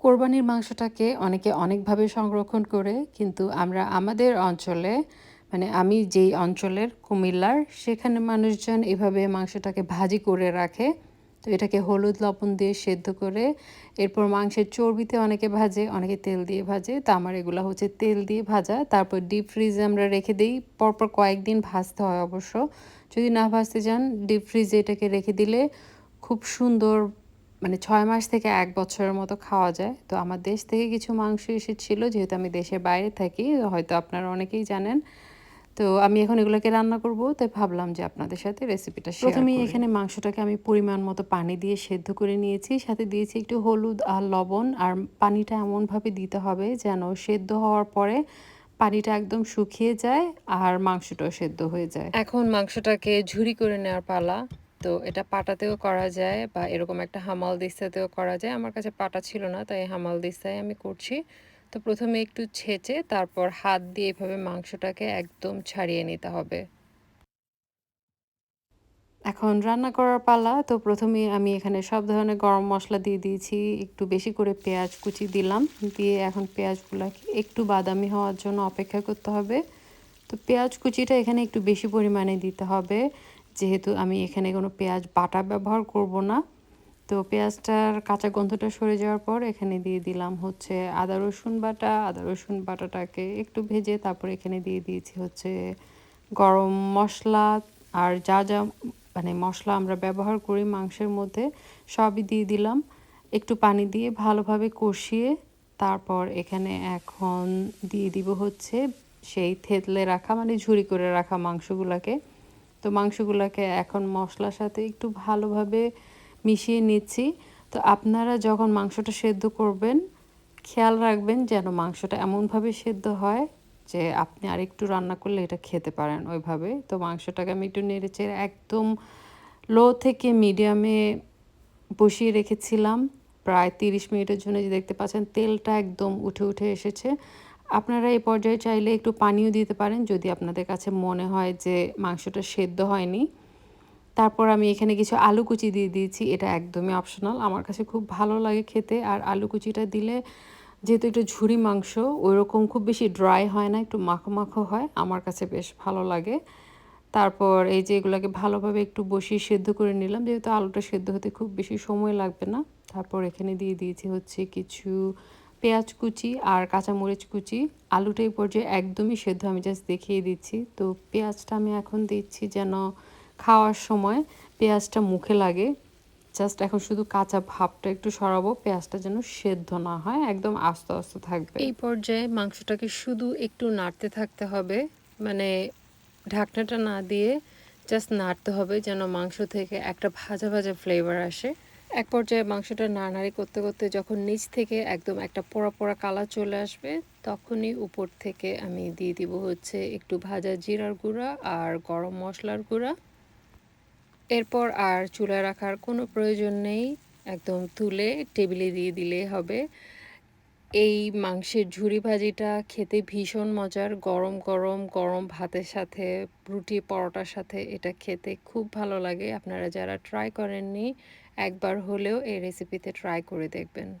কোরবানির মাংসটাকে অনেকে অনেকভাবে সংরক্ষণ করে, কিন্তু আমরা আমাদের অঞ্চলে মানে আমি যেই অঞ্চলের কুমিল্লার, সেখানে মানুষজন এভাবে মাংসটাকে ভাজি করে রাখে। তো এটাকে হলুদ লবণ দিয়ে সেদ্ধ করে, এরপর মাংসের চর্বিতে অনেকে ভাজে, অনেকে তেল দিয়ে ভাজে। তো আমার এগুলো হচ্ছে তেল দিয়ে ভাজা। তারপর ডিপ ফ্রিজে আমরা রেখে দিই। পরপর কয়েকদিন ভাজতে হয় অবশ্য। যদি না ভাজতে যান ডিপ ফ্রিজে এটাকে রেখে দিলে খুব সুন্দর মানে ছয় মাস থেকে এক বছরের মতো খাওয়া যায়। তো আমার দেশ থেকে কিছু মাংস এসেছিল যেহেতু আমি দেশের বাইরে থাকি হয়তো আপনারা অনেকেই জানেন। তো আমি এখন এগুলোকে রান্না করব তাই ভাবলাম যে আপনাদের সাথে রেসিপিটা প্রথমেই এখানে মাংসটাকে আমি পরিমাণ মতো পানি দিয়ে সেদ্ধ করে নিয়েছি সাথে দিয়েছি একটু হলুদ আর লবণ। আর পানিটা এমনভাবে দিতে হবে যেন সেদ্ধ হওয়ার পরে পানিটা একদম শুকিয়ে যায় আর মাংসটাও সেদ্ধ হয়ে যায়। এখন মাংসটাকে ঝুরি করে নেওয়ার পালা। তো এটা পাটাতেও করা যায় বা এরকম একটা হামাল দিস্তাতেও করা যায়। আমার কাছে পাটা ছিল না, তাই হামাল দিস্তায় আমি করছি। তো প্রথমে একটু ছেঁচে তারপর হাত দিয়ে এভাবে মাংসটাকে একদম ছাড়িয়ে নিতে হবে। এখন রান্না করার পালা, তো প্রথমে আমি এখানে সব ধরনের গরম মশলা দিয়ে দিয়েছি। একটু বেশি করে পেঁয়াজ কুচি দিলাম। দিয়ে এখন পেঁয়াজগুলোকে একটু বাদামি হওয়ার জন্য অপেক্ষা করতে হবে। তো পেঁয়াজ কুচিটা এখানে একটু বেশি পরিমাণে দিতে হবে। যেহেতু আমি এখানে কোনো পেঁয়াজ, বাটা ব্যবহার করব না। তো পেঁয়াজটার কাঁচা গন্ধটা সরে যাওয়ার পর এখানে দিয়ে দিলাম হচ্ছে আদা, রসুন বাটা। আদা, রসুন বাটাটাকে একটু ভেজে তারপর এখানে দিয়ে দিয়েছি হচ্ছে গরম মশলা আর যা যা মানে মশলা আমরা ব্যবহার করি মাংসের মধ্যে সবই দিয়ে দিলাম। একটু পানি দিয়ে ভালোভাবে কষিয়ে তারপর এখানে এখন দিয়ে দিব হচ্ছে সেই থেতলে রাখা মানে ঝুড়ি করে রাখা মাংসগুলোকে। তো মাংসগুলোকে এখন মশলার সাথে একটু ভালোভাবে মিশিয়ে নিচ্ছি। তো আপনারা যখন মাংসটা সেদ্ধ করবেন, খেয়াল রাখবেন যেন মাংসটা এমনভাবে সেদ্ধ হয় যে আপনি আরেকটু রান্না করলে এটা খেতে পারেন ওইভাবে। তো মাংসটাকে আমি একটু নেড়ে চেড়ে একদম লো থেকে মিডিয়ামে বসিয়ে রেখেছিলাম। প্রায় তিরিশ মিনিটের জন্য যে দেখতে পাচ্ছেন তেলটা একদম উঠে উঠে এসেছে। আপনারা এই পর্যায়ে চাইলে একটু পানিও দিতে পারেন, যদি আপনাদের কাছে মনে হয় যে মাংসটা সেদ্ধ হয়নি। তারপর আমি এখানে কিছু আলু কুচি দিয়ে দিয়েছি, এটা একদমই অপশনাল আমার কাছে খুব ভালো লাগে খেতে, আর আলু কুচিটা দিলে যেহেতু একটু ঝুরি মাংস ওই রকম খুব বেশি ড্রাই হয় না, একটু মাখো মাখো হয়, আমার কাছে বেশ ভালো লাগে। তারপর এই যে এগুলোকে ভালোভাবে একটু বসিয়ে সেদ্ধ করে নিলাম, যেহেতু আলুটা সেদ্ধ হতে খুব বেশি সময় লাগবে না। তারপর এখানে দিয়ে দিয়েছি হচ্ছে কিছু পেঁয়াজ কুচি আর কাঁচামরিচ কুচি, আলুটা এই পর্যায়ে একদমই সেদ্ধ, আমি জাস্ট দেখিয়ে দিচ্ছি। তো পেঁয়াজটা আমি এখন দিচ্ছি যেন খাওয়ার সময় পেঁয়াজটা মুখে লাগে। জাস্ট এখন শুধু কাঁচা ভাবটা একটু সরাবো, পেঁয়াজটা যেন সেদ্ধ না হয়, একদম আস্তে আস্তে থাকবে। এই পর্যায়ে মাংসটাকে শুধু একটু নাড়তে থাকতে হবে মানে ঢাকনাটা না দিয়ে জাস্ট নাড়তে হবে যেন মাংস থেকে একটা ভাজা ভাজা ফ্লেভার আসে। এক পর্যায়ে মাংসটা নাড়াড়ি করতে করতে যখন নিচ থেকে একদম একটা পোড়া পোড়া কালার চলে আসবে, তখনই উপর থেকে আমি দিয়ে দিব হচ্ছে একটু ভাজা জিরার গুঁড়া আর গরম মশলার গুঁড়া। এরপর আর চুলা রাখার কোনো প্রয়োজন নেই, একদম তুলে টেবিলে দিয়ে দিলে হবে। এই মাংসের ঝুরি ভাজিটা খেতে ভীষণ মজার। গরম গরম গরম ভাতের সাথে, রুটি, পরোটার সাথে এটা খেতে খুব ভালো লাগে। আপনারা যারা ট্রাই করেননি, একবার হলেও এই রেসিপিতে ট্রাই করে দেখবেন।